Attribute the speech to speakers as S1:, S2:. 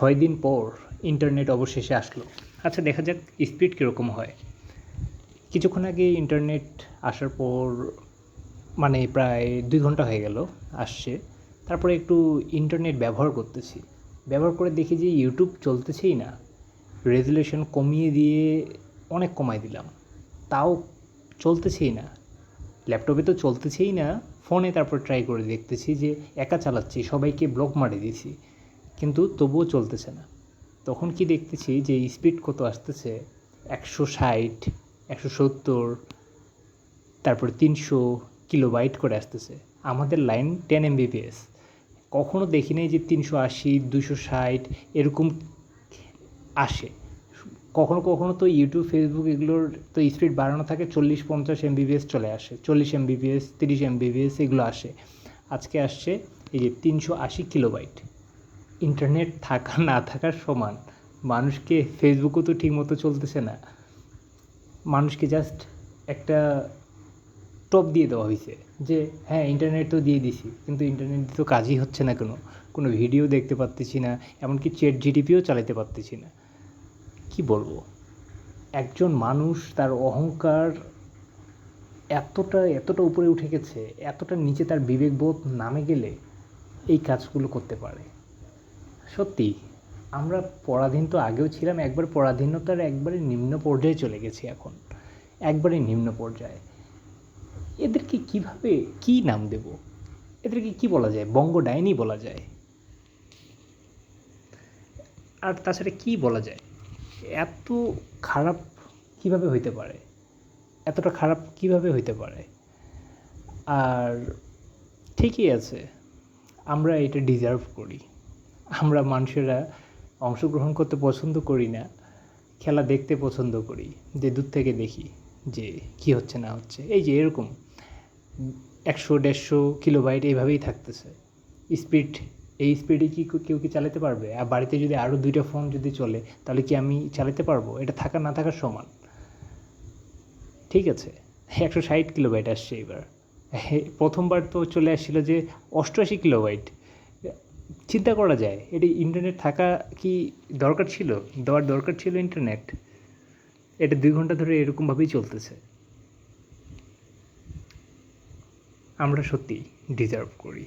S1: ছয় দিন পর ইন্টারনেট অবশেষে আসলো। আচ্ছা দেখা যাক স্পিড কীরকম হয়। কিছুক্ষণ আগে ইন্টারনেট আসার পর মানে প্রায় দুই ঘণ্টা হয়ে গেল আসছে। তারপরে একটু ইন্টারনেট ব্যবহার করতেছি। ব্যবহার করে দেখি যে ইউটিউব চলতেছেই না। রেজুলেশন কমিয়ে দিয়ে অনেক কমাই দিলাম। তাও চলতেছেই না। ল্যাপটপে তো চলতেছেই না। ফোনে তারপর ট্রাই করে দেখতেছি যে একা চালাচ্ছি, সবাইকে ব্লক মারে দিয়েছি। কিন্তু তবুও চলতেছে না। তখন কি দেখতেছি যে স্পিড কত আসতেছে? একশো ষাট, একশো সত্তর, তারপরে তিনশো কিলোবাইট করে আসতেছে। আমাদের লাইন টেন এমবিপিএস কখনো দেখি নাই যে তিনশো আশি দুশো ষাট এরকম আসে। কখনো কখনো তো ইউটিউব ফেসবুক এগুলোর তো স্পিড বাড়ানো থাকে, চল্লিশ পঞ্চাশ এমবিবিএস চলে আসে, চল্লিশ এম এমবিবিএস তিরিশ এমবিবিএস এগুলো আসে। আজকে আসছে এই যে তিনশো আশি কিলোবাইট ইন্টারনেট থাকা, না থাকার সমান। মানুষকে ফেসবুকও তো ঠিকমতো চলতেছে না। মানুষকে জাস্ট একটা টপ দিয়ে দেওয়া হয়েছে যে হ্যাঁ ইন্টারনেট তো দিয়ে দিছি, কিন্তু ইন্টারনেট তো কাজই হচ্ছে না কোনো। কোনো ভিডিও দেখতে পারতেছি না, এমনকি চেট জিডিপিও চালাতে পারতেছি না। কি বলব? একজন মানুষ তার অহংকার এতটা এতটা উপরে উঠে গেছে, এতটা নিচে তার বিবেকবোধ নামে গেলে এই কাজগুলো করতে পারে। সত্যি, আমরা পরাধীন তো আগেও ছিলাম, একবার পরাধীনতার একবারে নিম্ন পর্যায়ে চলে গেছি এখন, একবারে নিম্ন পর্যায়ে। এদেরকে কীভাবে, কি নাম দেব? এদেরকে কি বলা যায়? বঙ্গ ডাইনি বলা যায়। আর তাছাড়া কি বলা যায়? এত খারাপ কীভাবে হইতে পারে? এতটা খারাপ কীভাবে হইতে পারে? আর ঠিকই আছে, আমরা এটা ডিজার্ভ করি। আমরা মানুষেরা অংশগ্রহণ করতে পছন্দ করি না, খেলা দেখতে পছন্দ করি, যে দূর থেকে দেখি যে কি হচ্ছে না হচ্ছে। এই যে এরকম একশো, দেড়শো কিলোবাইট এইভাবেই থাকতেছে। স্পিড, এই স্পিডে কি কেউ কি চালাতে পারবে? আর বাড়িতে যদি আরও দুইটা ফোন যদি চলে, তাহলে কি আমি চালাতে পারব? এটা থাকা, না থাকার সমান। ঠিক আছে, একশো ষাট কিলোবাইট আসছে এবার। প্রথমবার তো চলে আসছিল যে অষ্টআশি কিলোবাইট। চিন্তা করা যায়, এটি ইন্টারনেট থাকা কি দরকার ছিল? দেওয়ার দরকার ছিল ইন্টারনেট এটা দুই ঘণ্টা ধরে এরকমভাবেই চলতেছে। আমরা সত্যি ডিজার্ভ করি।